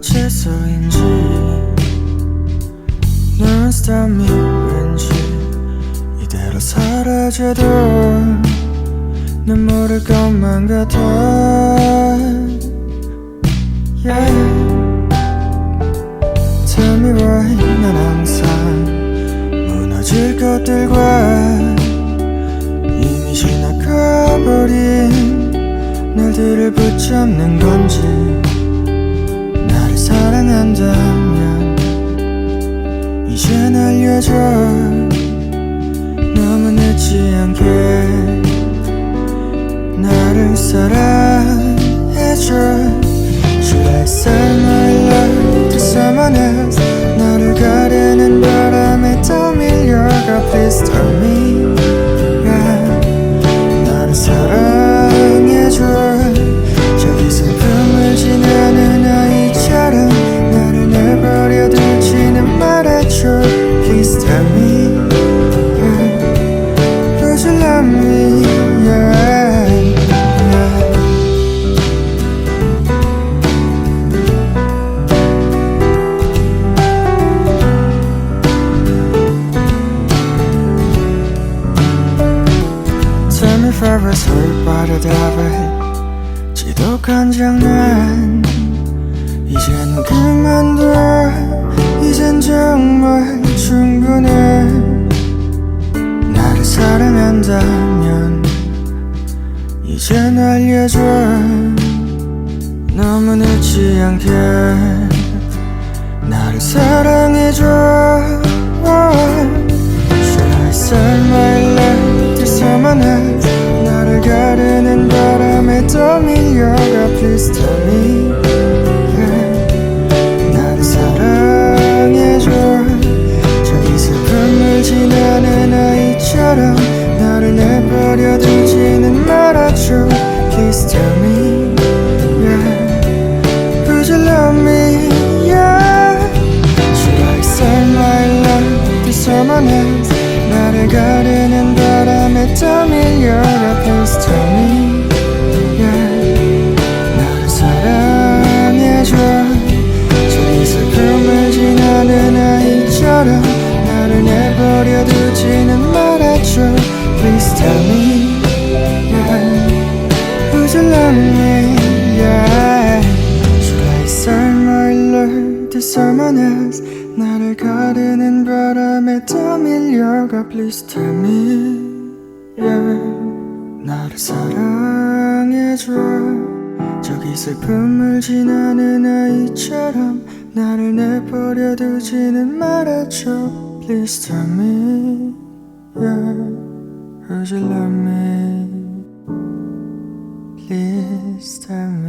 어째서인지 No one stop me 사라져도 난 모를 것만 같아 yeah. Tell me why 난 항상 무너질 것들과 이미 지나가버린 날들을 붙잡는 건지 나를 사랑한다면 이젠 알려줘 늦지 않게 나를 사랑해줘 Should I sell my love to someone else By the devil 지독한 장난 이젠 그만둬. 이젠 정말 충분해. 나를 사랑한다면 이젠 알려줘. 너무 늦지 않게 나를 사랑해줘 나를 가르는 바람에 떠밀려가 Please tell me to someone else 나를 가르는 바람에 더 밀려가 Please tell me yeah. 나를 사랑해줘 저기 슬픔을 지나는 아이처럼 나를 내버려 두지는 말아줘 Please tell me yeah. Would you love me? Please tell me